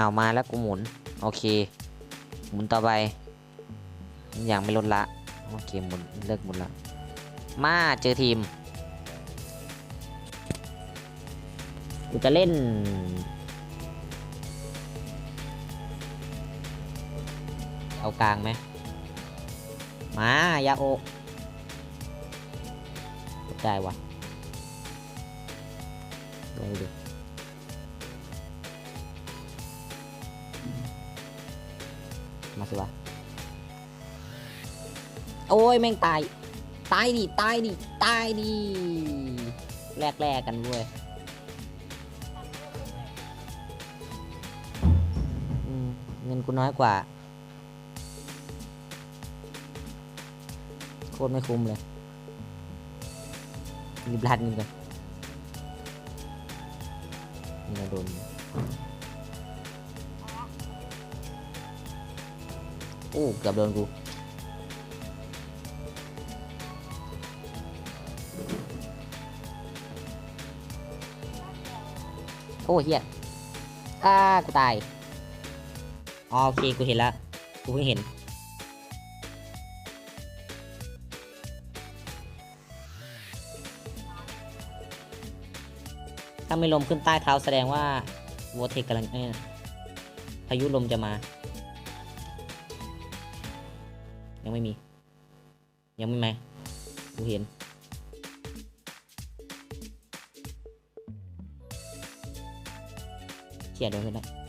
อ้าวมาแล้วกูหมุน โอเค หมุนต่อไปยังไม่ลดละ โอเคหมุนเลิกหมุนละ มาเจอทีม กูจะเล่น เอากลางไหม มา ยาโอได้วะลองดู สิวะ โอ้ยแม่งตาย ตายดิ ตายดิ ตายดิแลกแลกกันเว้ยเงินกูน้อยกว่า โคตรไม่คุ้มเลยรีบรัดเงินกันนี่เราโดน อ้เกือบโดนกูโอ้เฮียอ้ากูตายโอเคกูเห็นแล้วกูเพิ่งเห็นถ้าไม่ลมขึ้นใต้เท้าแสดงว่าโวเทกกำลังพายุลมจะมา ยังไม่มี ยังไม่มากูเห็นเขียนโดนขึ้นได้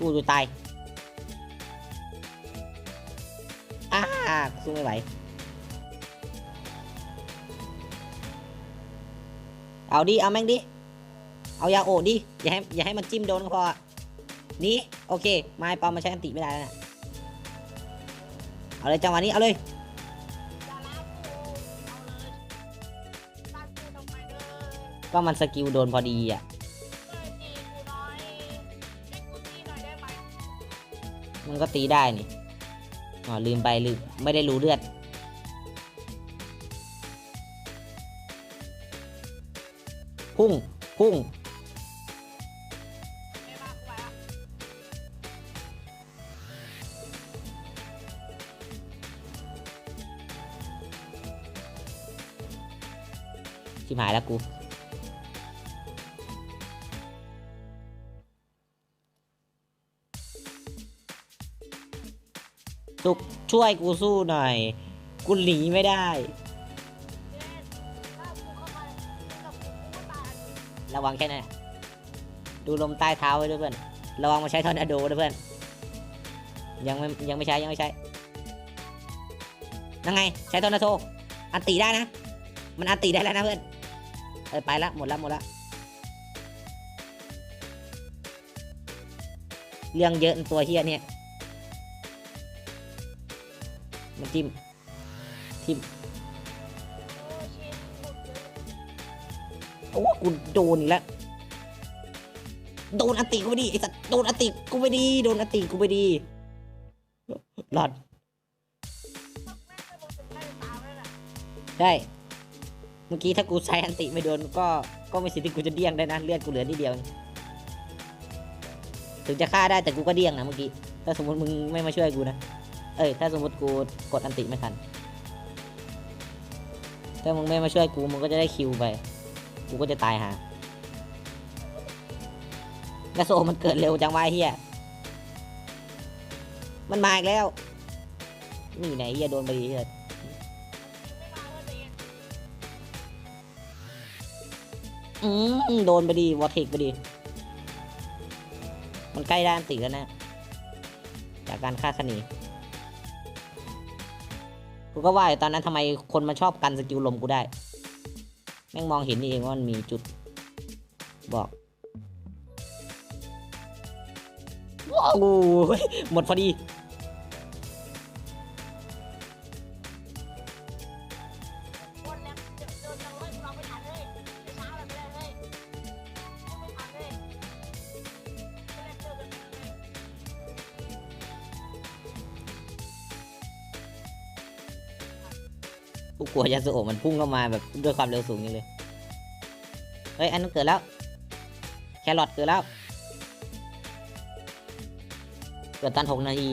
กูดูตายอ้าสู้ไม่ไหว เอาดิ เอาแม่งดิ เอายาโอดิ อย่าให้ อย่าให้มันจิ้มโดนก็พอ นี่ โอเค ไม้ปอมมาใช้อันติไม่ได้แล้วนะเอาเลยจังหวะนี้ เอาเลยก็มันสกิลโดนพอดีอะ มันก็ตีได้นี่อ๋อลืมไปลืมไม่ได้รู้เลือด พุ่ง พุ่ง ชิบหายแล้วกู ตุกช่วยกูสู้หน่อย กูหนีไม่ได้ ระวังแค่นั้นดูลมใต้เท้าไว้ด้วยเพื่อน ระวังมาใช้ทอร์นาโดด้วยเพื่อน ยังไม่ยังไม่ใช้ยังไม่ใช้ยังไง ใช้ทอร์นาโดอันตีได้นะ มันอันตีได้แล้วนะเพื่อน เออไปละหมดละหมดละเรื่องเยอะตัวเฮียเนี่ย มันจิ้มทิมโอ้กูโดนอีกแล้วโดนอันติกูไม่ดีไอ้สัตว์โดนอันติกูไม่ดีโดนอันติกูไม่ดีหลอดได้เมื่อกี้ถ้ากูใช้อันติไม่โดนก็ก็ไม่สิทธิ์ที่กูจะเดี้ยงได้นะเลือดกูเหลือนิดเดียวถึงจะฆ่าได้แต่กูก็เดี้ยงนะเมื่อกี้ถ้าสมมติมึงไม่มาช่วยกูนะ เอ้ยถ้าสมมติกูกดอันติไม่ทัน ถ้ามึงไม่มาช่วยกูมึงก็จะได้คิวไป กูก็จะตายหากระโซมันเกิดเร็วจังวะเฮียมันมาอีกแล้ว นี่ไหนเฮียโดนไปดีเลยอืมโดนไปดีวอเทคไปดี มันใกล้ด้านติแล้วนะ จากการฆ่าคนี กูก็ว่าตอนนั้นทำไมคนมันชอบกันสกิลลมกูได้ แม่งมองเห็นนี่เองว่ามันมีจุดบอกว้าวหมดพอดี กลัวยาสุโอะมันพุ่งเข้ามาแบบด้วยความเร็วสูงนี่เลย เฮ้ย อันนั้นเกิดแล้ว แครอทเกิดแล้ว เกิดตอนหกนาที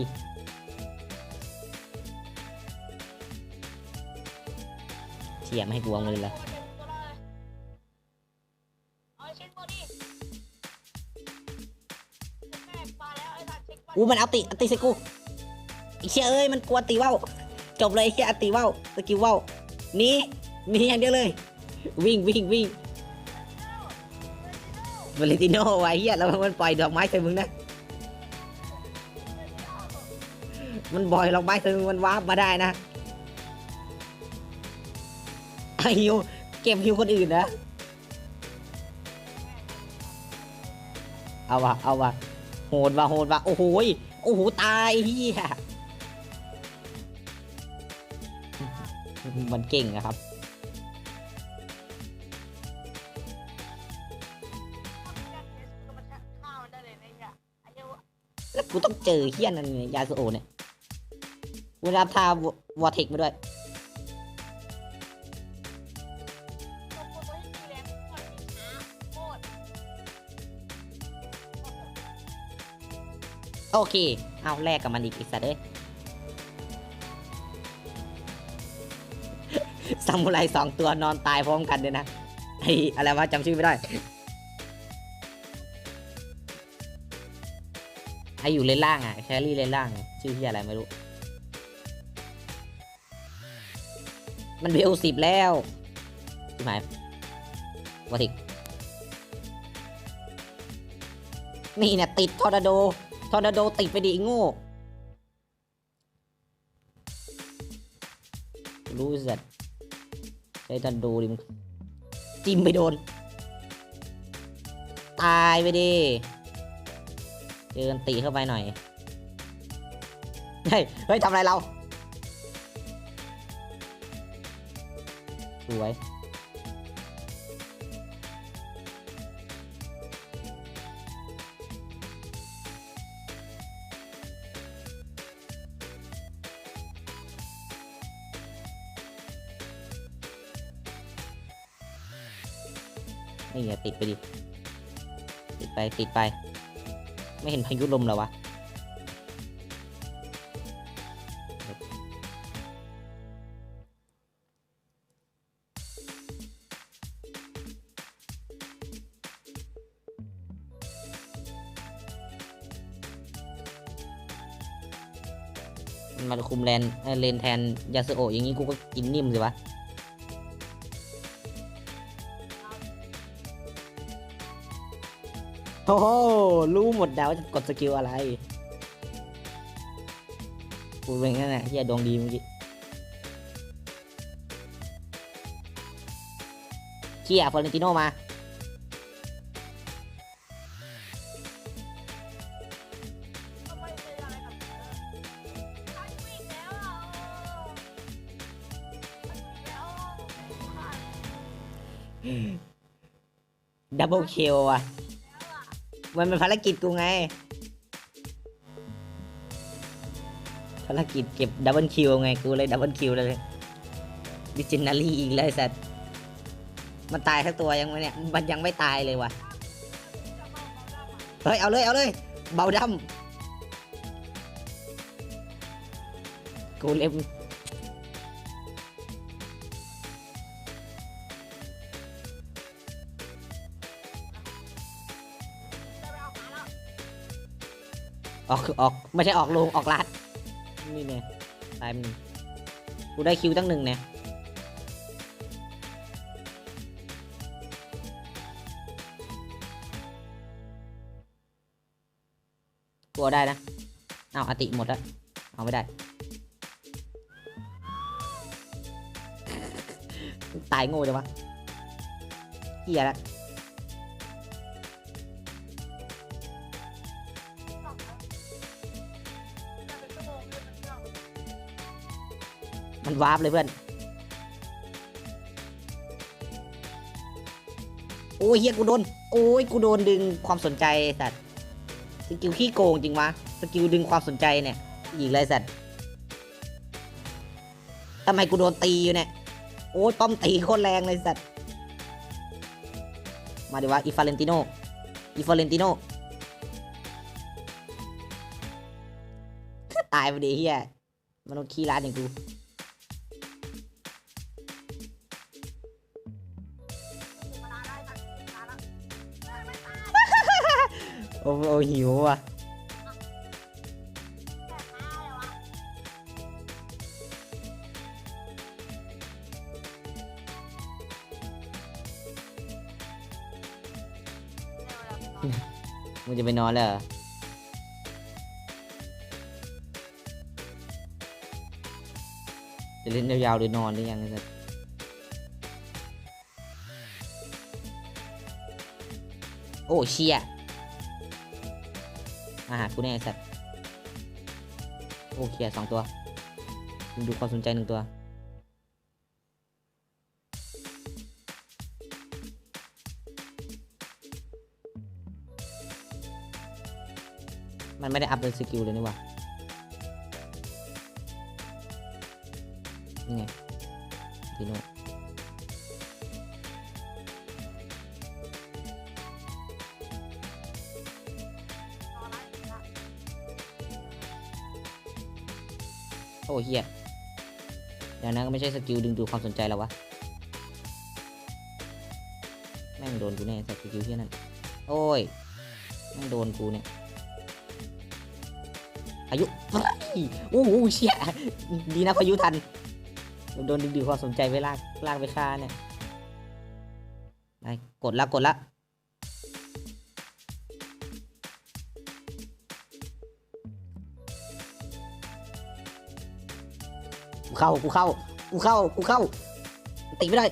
เฉียมให้กลัวเลยละอู้มันเอาติอันติใส่กูไอเชี่ยเอ้ยมันกลัวตีว่าวจบเลยไอ้เชี่ยอติว่าวสกิลว่าว หนี่นี่อย่างเดียวเลย วิ่งวิ่งวิ่งวาเลนติโนไว้เฮียแล้วมันปล่อยดอกไม้ใส่มึงนะมันบ่อยดอกไม้ใส่มึงมันวาร์ปมาได้นะไอ้ฮิวเก็บฮิวคนอื่นนะเอาวะเอาวะโหดว่ะโหดว่ะโอ้โหโอ้โหตายเฮีย มันเก่งอะครับแล้วกูต้องเจอเฮี้ยนั่นเนี่ยยาสโอเนี่ยเวลาทาวอเทคมาด้วยโอเค เอาแลกกับมันอีกอีสัตว์เอ้ย ซามูไรสองตัวนอนตายพร้อมกันเลยนะไอ้อะไรวะจำชื่อไม่ได้ไออยู่เลนล่างอะแครี่เลนล่าง ชื่อที่อะไรไม่รู้ มันเบลสิบแล้วที่หมายวอติกนี่เนี่ยติดทอร์นาโดทอร์นาโดติดไปดิไอ้โง่รู้สัตว์ ไอ้ทอร์นาโดดิมงจิ้มไปโดน ตายไปดิเดินตีเข้าไปหน่อย เฮ้ย เฮ้ยทำอะไรเรา สวย นี่ไงติดไปดิ ติดไปติดไป ไม่เห็นพายุลมเหรอวะมันมาคุมแลนเลนแทนยาสโออย่างงี้กูก็กินนิ่มสิวะ โอ้โหรู้หมดแล้วว่าจะกดสกิลอะไรกูเป็นงั้นแหละเฮียดวงดีเมื่อกี้เชี่ยฟอร์เรนติโนมาทำไมเป็นอะไรกับเธอไอ้วิ่งแล้วอะไอ้วิ่งแล้วอะดับเบิลคิวอะ มันเป็นภารกิจกูไง ภารกิจเก็บดับเบิลคิวไง กูเลยดับเบิลคิวเลยดิจินารีอีกเลยสัตว์ มันตายทั้งตัวยังไงเนี่ย มันยังไม่ตายเลยว่ะ เฮ้ย เอาเลย เอาเลย เบาดำกูเล็บ ออกออกไม่ใช่ออกโรงออกลาดนี่เนี่ยตายมันงกูได้คิวตั้งหนึ่งเนี่ยกูเอาได้นะ เอาอติหมดแล้ว เอาไม่ได้ ตายโง่จังวะเฮียละ มันวาร์ปเลยเพื่อน โอ้ยเฮียกูโดน โอ้ยกูโดนดึงความสนใจสัตว์สกิลขี้โกงจริงวะสกิลดึงความสนใจเนี่ยอีกเลยสัตว์ทำไมกูโดนตีอยู่เนี่ย โอ้ยป้อมตีโคตรแรงเลยสัตว์ มาดีวะอีฟาเรนติโนอีฟาเรนติโนตายไปดิเฮียมนุษย์ขี้ร้านอย่างกู อ้โอ้หิวว่ะเร็วๆมึงจะไปนอนแล้วจะเล่นยาวๆหรือนอนหรือยังไงสัตว์โอ้เชีย มาหากูแน่ไอ้สัตว์โอเคสองตัวดูความสนใจหนึ่งตัวมันไม่ได้อัพเป็นสกิลเลยนี่หว่านี่ไงทีโน่ เฮียเดี๋ยวนั้นก็ไม่ใช่สกิลดึงดูดความสนใจแล้ววะ แม่งโดนกูแน่สกิลเฮียนั่น โอ้ย แม่งโดนกูเนี่ยพายุโอ้โหเชี่ยดีนะพายุทัน โดนดึงดูดความสนใจไปลากลากไปฆ่าเนี่ย ได้ กดละกดละ กูเข้ากูเข้ากูเข้ากูเข้าตีไม่ได้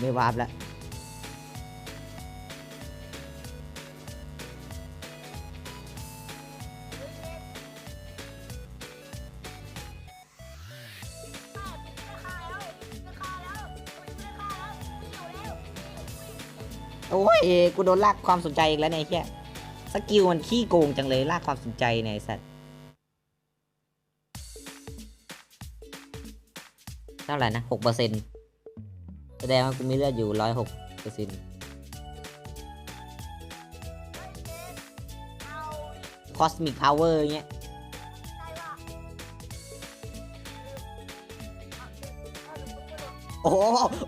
ไม่วาบแล้ว โอ้ยกูโดนลากความสนใจอีกแล้วเนี่ยไอ้เฮียสกิลมันขี้โกงจังเลยลากความสนใจเนี่ยสัตว์เท่าไหร่นะหกเปอร์เซ็นต์แสดงว่ากูมีเลือดอยู่ร้อยหกเปอร์เซ็นต์คอสมิกพาวเวอร์เงี้ยโอ้โห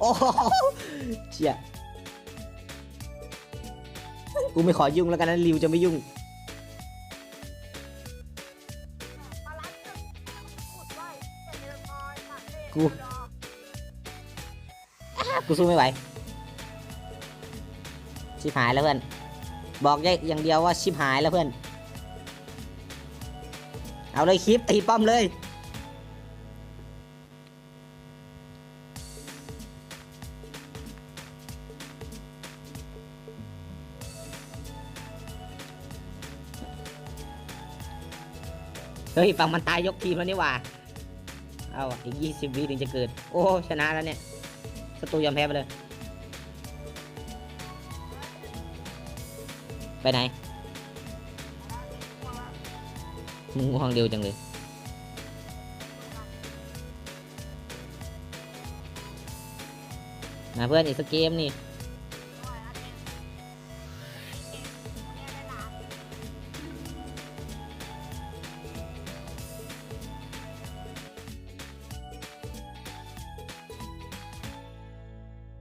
โอ้โหเชี่ย กูไม่ขอยุ่งแล้วกันนะริวจะไม่ยุ่ง กู กูสู้ไม่ไหว ชิบหายแล้วเพื่อน บอกได้อย่างเดียวว่าชิบหายแล้วเพื่อน เอาเลยคลิปตีป้อมเลย เฮ้ยฝั่งมันตายยกทีมแล้วนี่หว่า เอาอีกยี่สิบวิถึงจะเกิด โอ้ชนะแล้วเนี่ยศัตรูยอมแพ้ไปเลย ไปไหนมึงง่วงเร็วจังเลย มาเพื่อนอีกสักเกมนี่